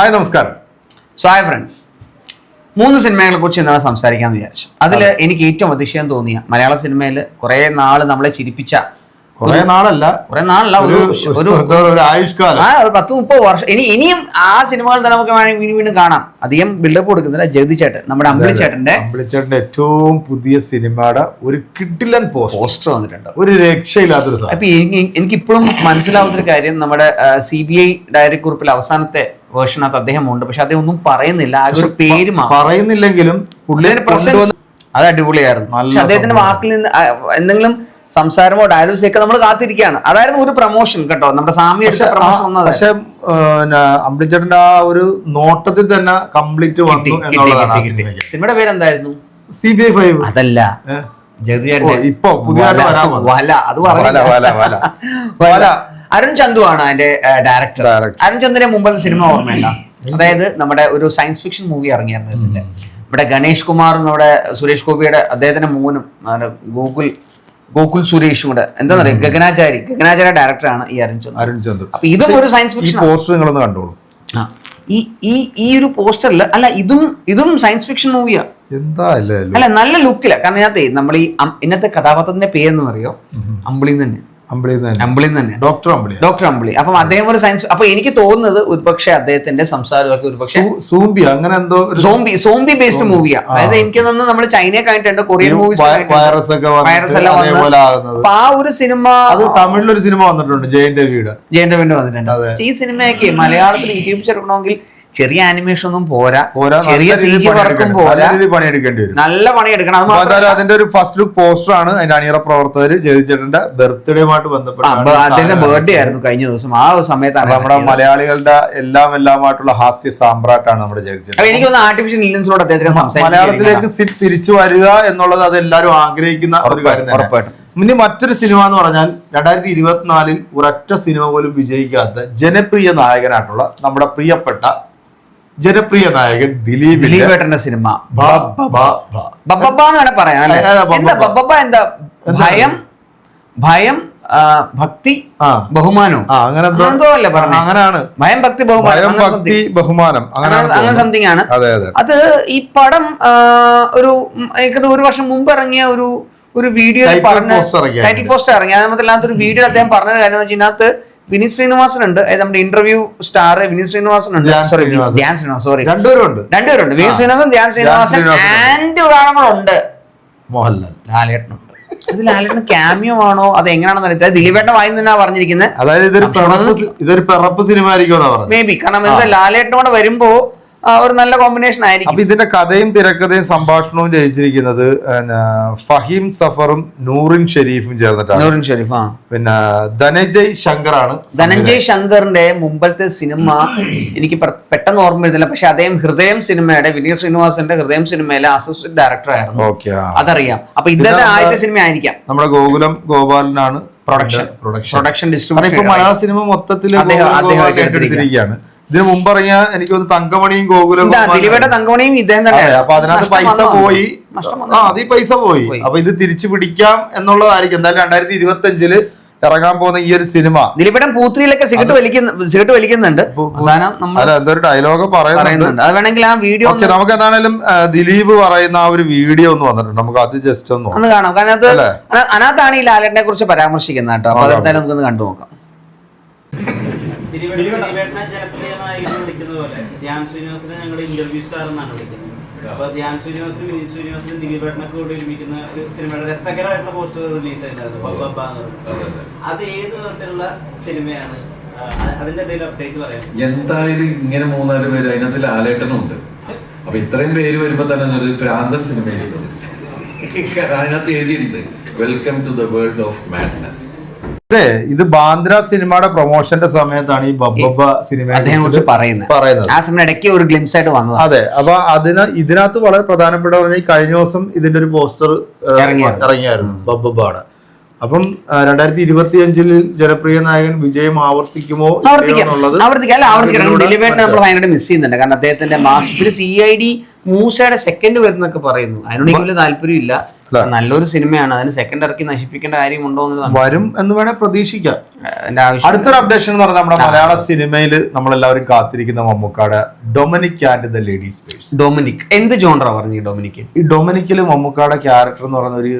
Hi നമസ്കാരം. So hi friends മൂന്ന് സിനിമകളെ കുറിച്ച് എന്താണ് സംസാരിക്കാന്ന് വിചാരിച്ചു. അതിൽ എനിക്ക് ഏറ്റവും അതിശയം തോന്നിയ മലയാള സിനിമയിൽ കുറെ നാൾ നമ്മളെ ചിരിപ്പിച്ച കുറെ നാളല്ല. കുറെ നാളല്ല ഒരു ഒരു ഒരു ആയുഷ്കാലം. ആ ഒരു പത്ത് മുപ്പത് വർഷം. ഇനി ഇനിയും ആ സിനിമകൾ തന്നെ നമുക്ക് വേണമെങ്കിൽ വീണ്ടും വീണ്ടും കാണാം. അധികം ബിൽഡപ്പ് കൊടുക്കുന്നില്ല. ജഗതി ചേട്ടൻ നമ്മുടെ അമ്പിളി ചേട്ടന്റെ അമ്പിളി ചേട്ടന്റെ ഏറ്റവും പുതിയ സിനിമയുടെ ഒരു കിട്ടിലൻ പോസ്റ്റ് പോസ്റ്റർ വന്നിട്ടുണ്ട്. ഒരു രക്ഷയില്ലാത്തൊരു സാധനം. അപ്പൊ എനിക്ക് എനിക്കിപ്പോഴും മനസ്സിലാവുന്നൊരു കാര്യം നമ്മുടെ സി ബി ഐ ഡയറി കുറിപ്പിൽ അവസാനത്തെ വേർഷനകത്ത് അദ്ദേഹം ഉണ്ട് പക്ഷെ അദ്ദേഹം ഒന്നും പറയുന്നില്ല. ആകെ ഒരു പേര് പറയുന്നില്ലെങ്കിലും പുള്ളിയെ പുള്ളിയുടെ പ്രസൻസ് അത് അടിപൊളിയായിരുന്നു. അദ്ദേഹത്തിന്റെ വാക്കിൽ നിന്ന് എന്തെങ്കിലും സംസാരമോ ഡയലോഗ്സ് ഒക്കെ നമ്മൾ കാത്തിരിക്കുകയാണ്. അതായിരുന്നു ഒരു പ്രൊമോഷൻ കേട്ടോ. നമ്മുടെ സാമി എടുത്ത പ്രൊമോഷൻ വന്നത്. പക്ഷെ അമ്പിളിച്ചേട്ടന്റെ ആ ഒരു നോട്ടത്തിൽ തന്നെ കംപ്ലീറ്റ് വന്നു എന്നുള്ളതാണ് ആ സിനിമയുടെ പേര് എന്തായിരുന്നു സി ബി ഐ ഫൈവ്. അതല്ല. ജഗതി ഇപ്പൊ പുതിയ വല അത് പറഞ്ഞു വല, വല. വല. വല. അരുൺ ചന്തു ആണ് അതിന്റെ ഡയറക്ടർ അരുൺ ചന്ദുവിന്റെ മുമ്പത്തെ സിനിമ ഓർമ്മയുണ്ട? അതായത് നമ്മുടെ ഒരു സയൻസ് ഫിക്ഷൻ മൂവി ഇറങ്ങിയായിരുന്നു ഇതിന്റെ. ഇവിടെ ഗണേഷ് കുമാറും നമ്മുടെ സുരേഷ് ഗോപിയുടെ അദ്ദേഹത്തിന്റെ മോനും ഗോകുൽ ഗോകുൽ സുരേഷും കൂടെ. എന്താ പറയുക ഗഗനാചാരി. ഗഗനാചാരി ഡയറക്ടറാണ് ഈ അരുൺ ചന്ദ്. അരുൺ ചന്ദ്. അപ്പൊ ഇതും ഒരു സയൻസ് ഈ ഫിക്ഷൻ പോസ്റ്റർ നിങ്ങളൊന്ന് കണ്ടോളൂ. ഈ ഈ ഈ ഒരു പോസ്റ്ററിൽ അല്ല ഇതും ഇതും സയൻസ് ഫിക്ഷൻ മൂവിയാ എന്താ? അല്ല? നല്ല ലുക്കില്ല കാരണം ഇതിനകത്ത് നമ്മൾ ഈ ഇന്നത്തെ കഥാപാത്രത്തിന്റെ പേരെന്ന് അറിയോ അമ്പിളി തന്നെ. അമ്പിളി തന്നെ. ഡോക്ടർ അമ്പിളി. ഡോക്ടർ അമ്പിളി. അപ്പം അദ്ദേഹം ഒരു സയൻസ് അപ്പൊ എനിക്ക് തോന്നുന്നത് ഒരുപക്ഷെ അദ്ദേഹത്തിന്റെ സംസാരമൊക്കെ ഒരുപക്ഷെ സൂ- അങ്ങനെ എന്തോ സോംബി സോംബി ബേസ്ഡ് മൂവിയാ അതായത് എനിക്ക് തന്നെ നമ്മൾ ചൈനയൊക്കെ ആയിട്ടുണ്ട് കൊറിയൻ മൂവീസ് വൈറസ് ഒക്കെ വൈറസ് എല്ലാം അപ്പൊ ആ ഒരു സിനിമ അത് തമിഴിലൊരു സിനിമ വന്നിട്ടുണ്ട് ജയന്റെ വീട്. ജയന്റെ വീട് വന്നിട്ടുണ്ട്. ഈ സിനിമയൊക്കെ മലയാളത്തിൽ വിജയിപ്പിച്ചെടുക്കണമെങ്കിൽ ചെറിയ ആനിമേഷൻ ഒന്നും പോരാ ചെറിയ വർക്കും പോരാ. പണിയെടുക്കേണ്ടി വരും. നല്ല പണിയെടുക്കണം. അതിന്റെ ഒരു ഫസ്റ്റ് ലുക്ക് പോസ്റ്റർ ആണ് അതിന്റെ അണിയറ പ്രവർത്തകർ ജയിച്ചേട്ടന്റെ ബർത്ത്ഡേയുമായിട്ട് ബന്ധപ്പെട്ട് അതിന്റെ അദ്ദേഹത്തിന്റെ ബർത്ത്ഡേ ആയിരുന്നു കഴിഞ്ഞ ദിവസം. ആ സമയത്താണ് നമ്മുടെ മലയാളികളുടെ എല്ലാം എല്ലാമായിട്ടുള്ള ഹാസ്യ സാമ്രാട്ടാണ് നമ്മുടെ ജയിച്ചേട്ടൻ എനിക്ക് തോന്നുന്നു ആർട്ടിഫിഷ്യൽ ഇന്റലിജൻസിനോട് അദ്ദേഹത്തിന് മലയാളത്തിലേക്ക് സിറ്റ് തിരിച്ചു വരിക എന്നുള്ളത് അത് എല്ലാവരും ആഗ്രഹിക്കുന്ന ഒരു കാര്യം ഉറപ്പായിട്ടും. ഇനി മറ്റൊരു സിനിമ എന്ന് പറഞ്ഞാൽ രണ്ടായിരത്തി ഇരുപത്തിനാലിൽ ഒരൊറ്റ സിനിമ പോലും വിജയിക്കാത്ത ജനപ്രിയ നായകനായിട്ടുള്ള നമ്മുടെ പ്രിയപ്പെട്ട ജനപ്രിയ നായകൻ ദിലീപ് ദിലീപേട്ടന്റെ സിനിമ. ബബ്ബ എന്ന് വേണേ പറയാം അല്ലേ? എന്താ ബബ്ബബ്ബ എന്താ ഭയം? ഭയം ഭക്തി ബഹുമാനം അങ്ങനെ എന്തോ അല്ലേ പറഞ്ഞു? അങ്ങനെയാണ്. ഭയം ഭക്തി ബഹുമാനം ഭക്തി ബഹുമാനം അങ്ങനെ. സംതിങ് ആണ്. അതെ ഈ പടം ഒരു ഏകദേശം എനിക്കത് ഒരു വർഷം മുമ്പ് ഇറങ്ങിയ ഒരു ഒരു വീഡിയോ പറഞ്ഞ ടൈറ്റിൽ പോസ്റ്റർ ഇറങ്ങി. അതിനകത്ത് ഒരു വീഡിയോ അദ്ദേഹം പറഞ്ഞ കാര്യം വെച്ചാൽ ഇതിനകത്ത് വിനീത് ശ്രീനിവാസൻ ഉണ്ട് അതായത് നമ്മുടെ ഇന്റർവ്യൂ സ്റ്റാർ വിനീത് ശ്രീനിവാസൻ ഉണ്ട് സോറി. ധ്യാൻ ശ്രീനിവാസൻ സോറി രണ്ടുപേരുണ്ട്. രണ്ടുപേരുണ്ട്. വിനീത് ശ്രീനിവാസൻ ധ്യാൻ ശ്രീനിവാസൻ. ആൻഡ് ഒരാളുകളുണ്ട്. മോഹൻലാൽ. ലാലേട്ടനുണ്ട്. ഇത് ലാലേട്ടൻ ക്യാമിയോ ആണോ? അത് എങ്ങനെയാണെന്ന് അറിയത്തില്ല. ദിലീപേട്ടൻ വായി നിന്നാ പറഞ്ഞിരിക്കുന്നത് അതായത് ഇതൊരു ഇതൊരു പിറപ്പ് സിനിമ ആയിരിക്കും മേ ബി കാരണം എന്താ ലാലേട്ടനോട് വരുമ്പോ ഒരു നല്ല കോമ്പിനേഷൻ ആയിരിക്കും. അപ്പൊ ഇതിന്റെ കഥയും തിരക്കഥയും സംഭാഷണവും രചിച്ചിരിക്കുന്നത് ഫഹീം സഫറും നൂറിൻ ഷെരീഫും ചേർന്നിട്ടാണ്. നൂറിൻ ഷെരീഫ് ആ. പിന്നെ ധനജയ് ശങ്കറാണ് ധനഞ്ജയ് ശങ്കറിന്റെ മുമ്പത്തെ സിനിമ എനിക്ക് പെട്ടെന്ന് ഓർമ്മ വരുന്നില്ല പക്ഷെ അദ്ദേഹം ഹൃദയം സിനിമയുടെ വിനീത് ശ്രീനിവാസന്റെ ഹൃദയം സിനിമയിലെ അസിസ്റ്റന്റ് ഡയറക്ടർ ആയിരുന്നു. അതറിയാം. അപ്പൊ ഇന്നത്തെ ആദ്യത്തെ സിനിമ ആയിരിക്കാം. നമ്മുടെ ഗോകുലം ഗോപാലനാണ് പ്രൊഡക്ഷൻ പ്രൊഡക്ഷൻ ഡിസ്ട്രിബ്യൂഷൻ മലയാള സിനിമ മൊത്തത്തിൽ ഇതിന് മുമ്പ് ഇറങ്ങിയ എനിക്ക് തോന്നുന്നു തങ്കമണിയും ഗോകുലവും തങ്കമണിയും ഇദ്ദേഹം തന്നെ അപ്പൊ അതിനകത്ത് പൈസ പോയി. ആ അത് ഈ പൈസ പോയി. അപ്പൊ ഇത് തിരിച്ചു പിടിക്കാം എന്നുള്ളതായിരിക്കും. എന്തായാലും രണ്ടായിരത്തി ഇരുപത്തി അഞ്ചിൽ ഇറങ്ങാൻ പോകുന്ന ഈ ഒരു സിനിമ. ദിലീപേട്ടൻ പൂത്തിരിയിലൊക്കെ സിഗരറ്റ് വലിക്കുന്ന സിഗരറ്റ് വലിക്കുന്നുണ്ട്. അല്ല എന്തൊരു ഡയലോഗ് പറയുന്നുണ്ട്. അത് വേണമെങ്കിൽ ആ വീഡിയോ നമുക്ക് എന്താണെങ്കിലും ദിലീപ് പറയുന്ന ആ ഒരു വീഡിയോ ഒന്ന് വന്നിട്ടുണ്ട്. നമുക്ക് അത് ജസ്റ്റ് ഒന്ന് ഒന്ന് കാണാം. കാരണം അത് അല്ലേ? അന- അതിനകത്താണ് ഈ ലാലേട്ടനെ കുറിച്ച് പരാമർശിക്കുന്നത് കേട്ടോ. അപ്പൊ. അതെന്തായാലും നമുക്കൊന്ന് കണ്ടു നോക്കാം. ജനപ്രിയ നായകൻ വിളിക്കുന്നത് പോലെ. ധ്യാൻ ശ്രീനിവാസനെ ഞങ്ങളുടെ ഇന്റർവ്യൂ സ്റ്റാർ എന്നാണ് വിളിക്കുന്നത്. അപ്പൊ ധ്യാൻ ശ്രീനിവാസനും വിനീത് ശ്രീനിവാസനും ദിലീപേട്ടനൊക്കെ കൂടി ഒരുമിക്കുന്ന ഒരു സിനിമയുടെ രസകരമായിട്ടുള്ള പോസ്റ്റർ റിലീസ് ആയിട്ടുണ്ടായിരുന്നു. അത് ഏത് തരത്തിലുള്ള സിനിമയാണ്? അതിന്റെ എന്തെങ്കിലും അപ്ഡേറ്റ് പറയാം എന്തായാലും ഇങ്ങനെ മൂന്നാൽ പേര് അതിനകത്ത് ലാലേട്ടനുണ്ട്. അപ്പൊ ഇത്രയും പേര് വരുമ്പോ തന്നെ ഒരു പ്രാന്തൻ സിനിമയിലേക്ക് അതിനകത്ത് എഴുതിയിട്ടുണ്ട് welcome to the world of madness അതെ ഇത് ബാന്ദ്ര സിനിമയുടെ പ്രൊമോഷന്റെ സമയത്താണ് ഈ ബബ്ബ സിനിമയെ കുറിച്ച് പറയുന്നത്. പറയുന്നത്. ആ ഇടയ്ക്ക് ഒരു ഗ്ലിംസ് ആയിട്ട് വന്നതാണ് അതെ അപ്പൊ അതിന് ഇതിനകത്ത് വളരെ പ്രധാനപ്പെട്ട പറഞ്ഞാൽ കഴിഞ്ഞ ദിവസം ഇതിന്റെ ഒരു പോസ്റ്റർ ഇറങ്ങിയായിരുന്നു. ഇറങ്ങിയായിരുന്നു അപ്പം രണ്ടായിരത്തി ഇരുപത്തി അഞ്ചിൽ ജനപ്രിയ നായകൻ വിജയം ആവർത്തിക്കുമോ ആവർത്തിക്കാം. മിസ് ചെയ്യുന്നുണ്ട്. കാരണം അദ്ദേഹത്തിന്റെ മാസ് സി ഐ ഡി മൂസയുടെ സെക്കൻഡ് വരുന്നൊക്കെ പറയുന്നു. അതിനോട് താല്പര്യം വലിയ താല്പര്യമില്ല. അല്ലേ? നല്ലൊരു സിനിമയാണ്. അതിന് സെക്കൻഡ് ഇറക്കി നശിപ്പിക്കേണ്ട കാര്യമുണ്ടോ എന്ന് വരും എന്ന് വേണേ പ്രതീക്ഷിക്കാം. അടുത്തൊരു അപ്ഡേഷൻ എന്ന് പറഞ്ഞാൽ നമ്മുടെ മലയാള സിനിമയിൽ നമ്മളെല്ലാവരും കാത്തിരിക്കുന്ന മമ്മൂക്കാട് Dominic and the ladies purse Dominic എന്ത് ജോണറാ പറഞ്ഞു ഈ ഡൊമിനിക് ഈ ഡൊമിനിക്കിൽ മമ്മൂക്കാടെ ക്യാരക്ടർ എന്ന് പറയുന്ന ഒരു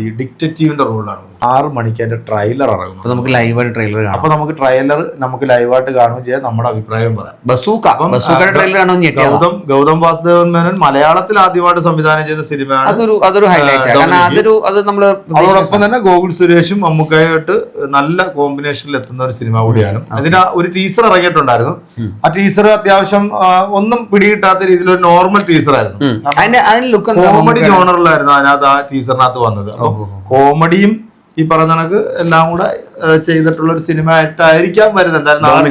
ഈ ഡിക്റ്റേറ്റീവിന്റെ റോളാണ് ആറ് മണിക്ക് അതിന്റെ ട്രെയിലർ അപ്പൊ ഇറങ്ങും നമുക്ക് ലൈവായിട്ട് ട്രെയിലർ കാണാം. അപ്പൊ നമുക്ക് ട്രെയിലർ നമുക്ക് ലൈവായിട്ട് കാണും ചെയ്യാം. നമ്മുടെ അഭിപ്രായം പറയാം. ബസൂക്ക. അപ്പം, ബസൂക്കയുടെ ട്രെയിലർ ഗൗതം ഗൗതം വാസുദേവൻ മേനോൻ മലയാളത്തിൽ ആദ്യമായിട്ട് സംവിധാനം ചെയ്ത സിനിമയാണ് അതൊരു അതൊരു ഹൈലൈറ്റ് അതൊരു അത് നമ്മൾ അതോടൊപ്പം തന്നെ ഗോകുൽ സുരേഷും മമ്മൂക്കായിട്ട് നല്ല കോമ്പിനേഷനിൽ എത്തുന്ന ഒരു സിനിമ കൂടിയാണ്. അതിന് ഒരു ടീസർ ഇറങ്ങിയിട്ടുണ്ടായിരുന്നു. ആ ടീസർ അത്യാവശ്യം ഒന്നും പിടികിട്ടാത്ത രീതിയിൽ ഒരു നോർമൽ ടീസർ ആയിരുന്നു. കോമഡി ജോണറിലായിരുന്നു അതിനകത്ത് ആ ടീസറിനകത്ത് വന്നത്. കോമഡിയും ഈ പറഞ്ഞ കണക്ക് എല്ലാം കൂടെ ചെയ്തിട്ടുള്ള ഒരു സിനിമ ആയിട്ടായിരിക്കാം വരുന്നത്. എന്തായാലും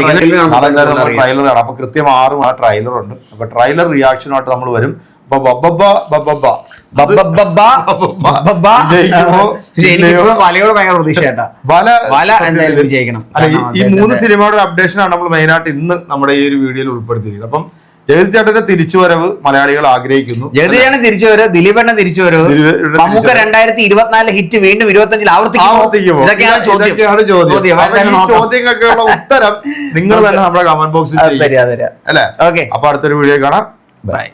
ട്രെയിലറാണ് ട്രailer- അപ്പൊ കൃത്യം ആറും ആ ട്രailer ഉണ്ട്. അപ്പൊ ട്രailer റിയാക്ഷനുമായിട്ട് നമ്മൾ വരും. അപ്പൊ ബബ്ബബ്ബ ബബ്ബബ്ബ. ഈ- മൂന്ന് സിനിമയുടെ അപ്ഡേഷൻ ആണ് നമ്മൾ മെയിൻ ആയിട്ട് ഇന്ന് നമ്മുടെ ഈ ഒരു വീഡിയോയിൽ ഉൾപ്പെടുത്തിയിരിക്കുന്നത്. അപ്പം ജഗതി ചേട്ടന്റെ തിരിച്ചുവരവ് മലയാളികൾ ആഗ്രഹിക്കുന്നു. ജഗതിയാണ് തിരിച്ചു വരവ് ദിലീപണ്ണ തിരിച്ചു വരവ് ദിലീപേട്ടൻ മമ്മൂക്ക രണ്ടായിരത്തി ഇരുപത്തിനാല് ഹിറ്റ് വീണ്ടും ഇരുപത്തഞ്ചിൽ ആവർത്തിക്കും ഇതൊക്കെയാണ് ചോദ്യം. ചോദ്യങ്ങൾക്കുള്ള ഉത്തരം നിങ്ങൾ തന്നെ നമ്മുടെ കമന്റ് ബോക്സിൽ അല്ലേ? ഓക്കെ അപ്പൊ അടുത്തൊരു വീഡിയോ കാണാം. ബൈ